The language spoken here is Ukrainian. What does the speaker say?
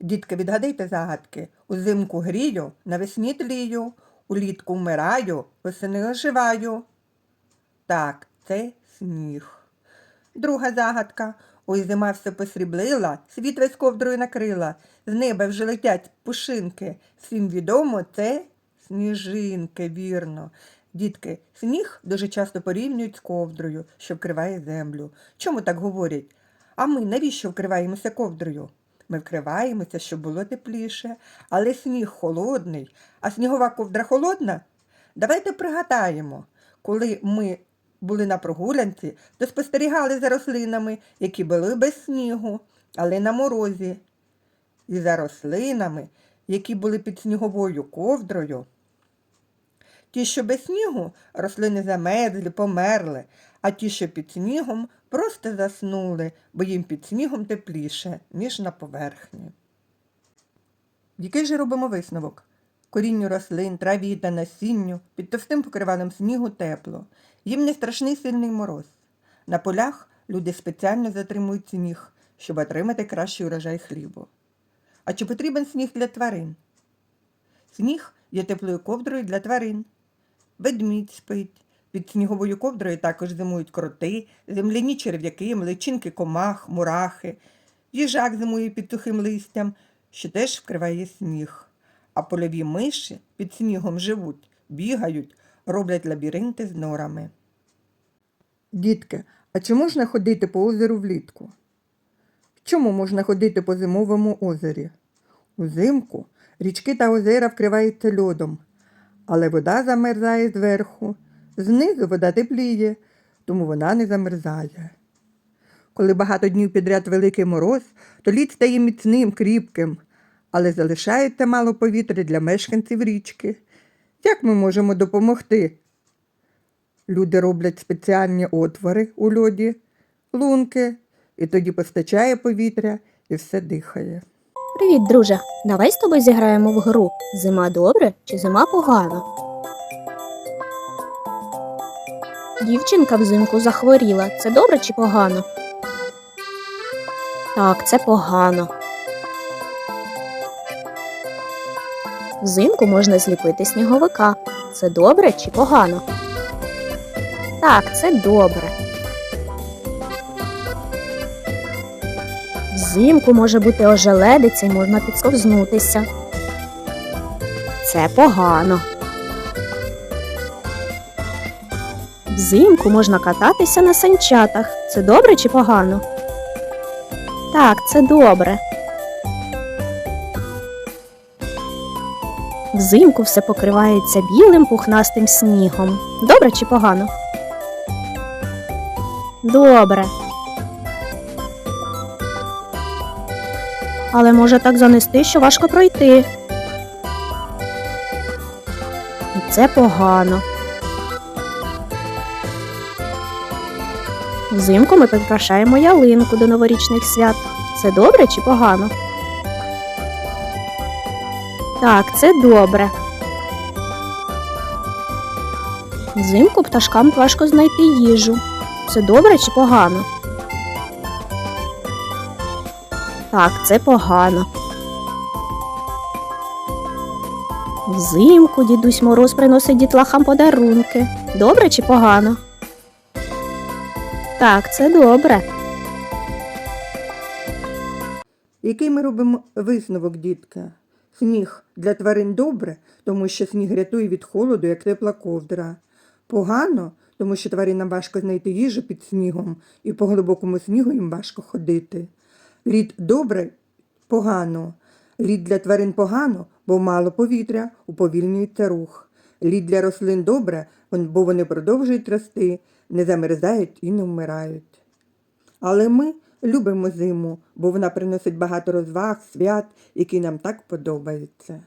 Дітки, відгадайте загадки. Узимку грію, навесні тлію, улітку вмираю, восени оживаю. Так, це сніг. Друга загадка. Ой, зима все посріблила, світ весь ковдрою накрила, з неба вже летять пушинки. Всім відомо це сніжинки, вірно. Дітки, сніг дуже часто порівнюють з ковдрою, що вкриває землю. Чому так говорять? А ми навіщо вкриваємося ковдрою? Ми вкриваємося, щоб було тепліше, але сніг холодний, а снігова ковдра холодна? Давайте пригадаємо, коли ми були на прогулянці, то спостерігали за рослинами, які були без снігу, але на морозі, і за рослинами, які були під сніговою ковдрою. Ті, що без снігу, рослини замерзли, померли, а ті, що під снігом, просто заснули, бо їм під снігом тепліше, ніж на поверхні. Який же робимо висновок? Корінню рослин, траві та насінню під товстим покривалом снігу тепло. Їм не страшний сильний мороз. На полях люди спеціально затримують сніг, щоб отримати кращий урожай хлібу. А чи потрібен сніг для тварин? Сніг є теплою ковдрою для тварин. Ведмідь спить. Під сніговою ковдрою також зимують кроти, земляні черв'яки, млечинки комах, мурахи. Їжак зимує під сухим листям, що теж вкриває сніг. А польові миші під снігом живуть, бігають, роблять лабіринти з норами. Дітки, а чи можна ходити по озеру влітку? Чому можна ходити по зимовому озері? Узимку річки та озера вкриваються льодом, але вода замерзає зверху. Знизу вода тепліє, тому вона не замерзає. Коли багато днів підряд великий мороз, то лід стає міцним, кріпким, але залишається мало повітря для мешканців річки. Як ми можемо допомогти? Люди роблять спеціальні отвори у льоді, лунки, і тоді постачає повітря і все дихає. Привіт, друже. Давай з тобою зіграємо в гру. Зима добре чи зима погано? Дівчинка взимку захворіла. Це добре чи погано? Так, це погано. Взимку можна зліпити сніговика. Це добре чи погано? Так, це добре. Взимку може бути ожеледиця і можна підсковзнутися. Це погано. Взимку можна кататися на санчатах. Це добре чи погано? Так, це добре. Взимку все покривається білим пухнастим снігом. Добре чи погано? Добре. Але може так занести, що важко пройти. І це погано. Взимку ми прикрашаємо ялинку до новорічних свят. Це добре чи погано? Так, це добре. Взимку пташкам важко знайти їжу. Це добре чи погано? Так, це погано. Взимку дідусь Мороз приносить дітлахам подарунки. Добре чи погано? Так, це добре. Який ми робимо висновок, дітки? Сніг для тварин добре, тому що сніг рятує від холоду, як тепла ковдра. Погано, тому що тваринам важко знайти їжу під снігом, і по глибокому снігу їм важко ходити. Лід добре, погано. Лід для тварин погано, бо мало повітря, уповільнюється рух. Лід для рослин добре, бо вони продовжують рости, не замерзають і не вмирають. Але ми любимо зиму, бо вона приносить багато розваг, свят, які нам так подобаються.